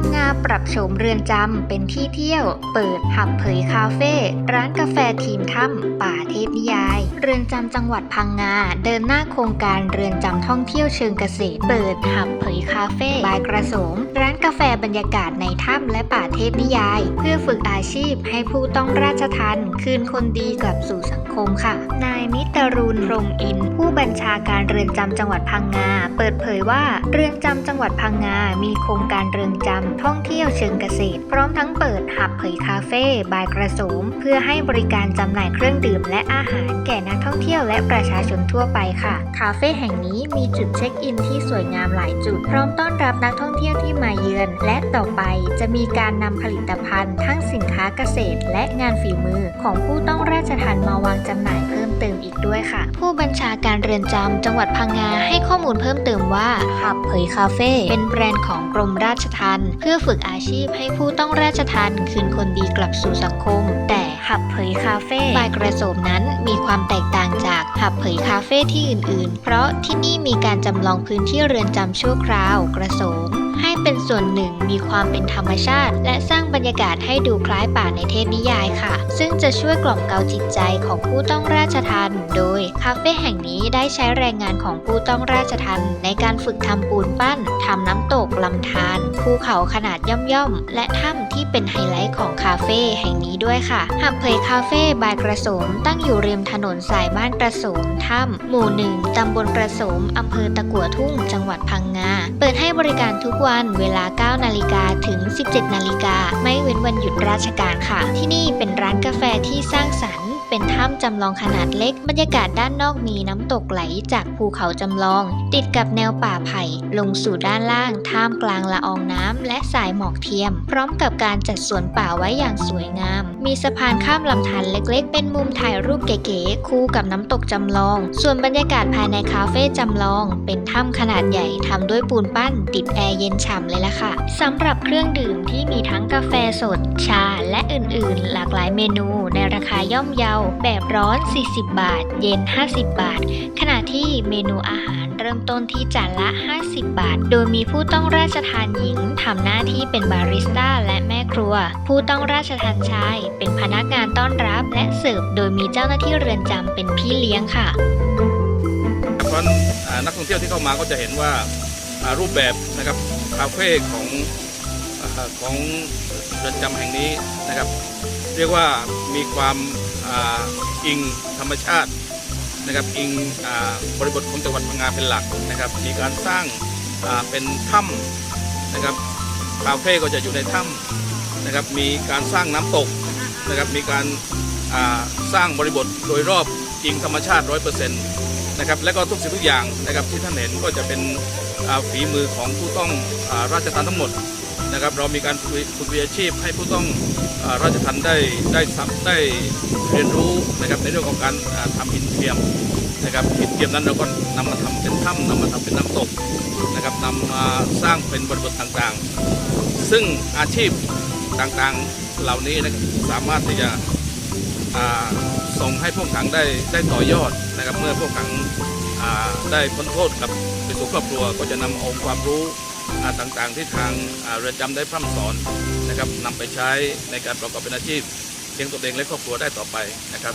งงาปรับโฉมเรือนจำเป็นที่เที่ยว เปิดหับเผยคาเฟ่ร้านกาแฟทีมถ้ำป่าเทพนิยาย เรือนจำจังหวัดพังงาเดินหน้าโครงการเรือนจำท่องเที่ยวเชิงเกษตร เปิดหับเผยคาเฟ่บายกระสมร้าน กาแฟบรรยากาศในถ้ำและป่าเทพนิยาย เพื่อฝึกอาชีพให้ผู้ต้องราชทันคืนคนดีกลับสู่สังคมค่ะ นายนิตรุณพรหมอิน ผู้บัญชาการเรือนจำจังหวัดพังงา เปิดเผยว่าเรือนจำจังหวัดพังงา มีโครงการเรือนจำท่องเที่ยวเชิงเกษตร พร้อมทั้งเปิดหับเผยคาเฟ่บายกระสมเพื่อให้บริการจำหน่ายเครื่องดื่มและอาหารแก่นักท่องเที่ยวและประชาชนทั่วไปค่ะ คาเฟ่แห่งนี้มีจุดเช็คอินที่สวยงามหลายจุด พร้อมต้อนรับนักท่องเที่ยวที่มาเยือนและต่อไปจะมีการนำผลิตภัณฑ์ ทั้งสินค้าเกษตร และงานฝีมือของผู้ต้องราชทันมาวางจำหน่ายเพิ่มเติมอีกด้วยค่ะ ผู้บัญชาการเรือนจำจังหวัดพังงาให้ข้อมูลเพิ่มเติมว่าหับเผยคาเฟ่เป็นแบรนด์ของกรมราชทัณฑ์เพื่อฝึกอาชีพให้ผู้ต้องราชทันคืนคนดีกลับสู่สังคม แต่หับเผยคาเฟ่บายกระโสมนั้นมีความแตกต่างจากหับเผยคาเฟ่ที่อื่นๆ เพราะที่นี่มีการจำลองพื้นที่เรือนจำชั่วคราวกระโสม ให้เป็นส่วนหนึ่งมีความเป็นธรรมชาติ และสร้างบรรยากาศให้ดูคล้ายป่าในเทพนิยายค่ะ ซึ่ง จะช่วยกล่อมเกลาจิตใจของผู้ต้องราชทันโดยคาเฟ่แห่งนี้ได้ใช้แรงงานของผู้ต้องราชทันในการฝึกทำปูนปั้นทำน้ำตกลำธารภูเขาขนาดย่อมๆและถ้ำที่เป็นไฮไลท์ของคาเฟ่แห่งนี้ด้วยค่ะหับเผยคาเฟ่บายกระสมตั้งอยู่ริมถนนสายบ้านกระสมถ้ำหมู่หนึ่งตำบลกระสมอำเภอตะกัวทุ่ง จังหวัดพังงา เปิดให้บริการทุกวันเวลา 9 นาฬิกาถึง 17 นาฬิกาไม่เว้นวันหยุดราชการค่ะ ที่นี่ กาแฟที่สร้างสรรค์ เป็นถ้ำจำลองขนาดเล็ก บรรยากาศด้านนอกมีน้ำตกไหลจากภูเขาจำลอง ติดกับแนวป่าไผ่ ลงสู่ด้านล่างท่ามกลางละอองน้ำและสายหมอกเทียม พร้อมกับการจัดสวนป่าไว้อย่างสวยงาม มีสะพานข้ามลำธารเล็กๆ เป็นมุมถ่ายรูปเก๋ๆคู่กับน้ำตกจำลอง ส่วนบรรยากาศภายในคาเฟ่จำลอง เป็นถ้ำขนาดใหญ่ทำด้วยปูนปั้น ติดแอร์เย็นฉ่ำเลยล่ะค่ะสำหรับเครื่องดื่มที่มีทั้งกาแฟสด ชา และอื่นๆ หลากหลายเมนูในราคาย่อมเยาแบบร้อน 40 บาท เย็น 50 บาท ขณะที่เมนูอาหารเริ่มต้นที่จานละ 50 บาท โดยมีผู้ต้องราชทานหญิงทำหน้าที่เป็นบาริสต้าและแม่ครัว ผู้ต้องราชทานชาย เป็นพนักงานต้อนรับและเสิร์ฟโดยมีเจ้าหน้าที่เรือนจำเป็นพี่เลี้ยงค่ะเพราะฉะนั้นอ่านักท่องเที่ยวที่เข้ามาก็จะเห็นว่าารูปแบบนะครับคาเฟ่ของอของเรือนจำแห่งนี้นะครับ เรียกว่ามีความ อิงธรรมชาตินะครับอิงอบริบทของจังหวัดพังงาเป็นหลักนะครับมีการสร้างาเป็นถ้ำนะครับคาเฟ่ก็จะอยู่ในถ้ำนะครับมีการสร้างน้ำตกนะครับมีการาสร้างบริบทโดยรอบอิงธรรมชาติร้อยเปอร์เซ็นต์นะครับและก็ทุกสิ่งทุกอย่างนะครับที่ท่านเห็นก็จะเป็นฝีมือของผู้ต้องอาราชทัณฑ์ทั้งหมด นะครับเรามีการฝึกฝึกวิชาชีพให้ผู้ต้องอราชทัณฑ์ได้ได้สับได้เรียนรู้นะครับในเรื่องของการอ่าทำหินเทียมนะครับหินเทียมนั้นเราก็นำมาทำเป็นถ้ำนำมาทำเป็นน้ำตกนะครับนำมาสร้างเป็นบริบทต่างๆ ซึ่งอาชีพต่างๆเหล่านี้นะครับสามารถที่จะส่งให้พวกขังได้ได้ต่อยอดนะครับเมื่อพวกขังได้พ้นโทษกลับไปสู่ครอบครัวก็จะนำอาความรู้ ต่างๆ ที่ทางเรือนจำได้พร่ำสอนนะครับนำไปใช้ในการประกอบเป็นอาชีพเลี้ยงตัวเองและครอบครัวได้ต่อไปนะครับ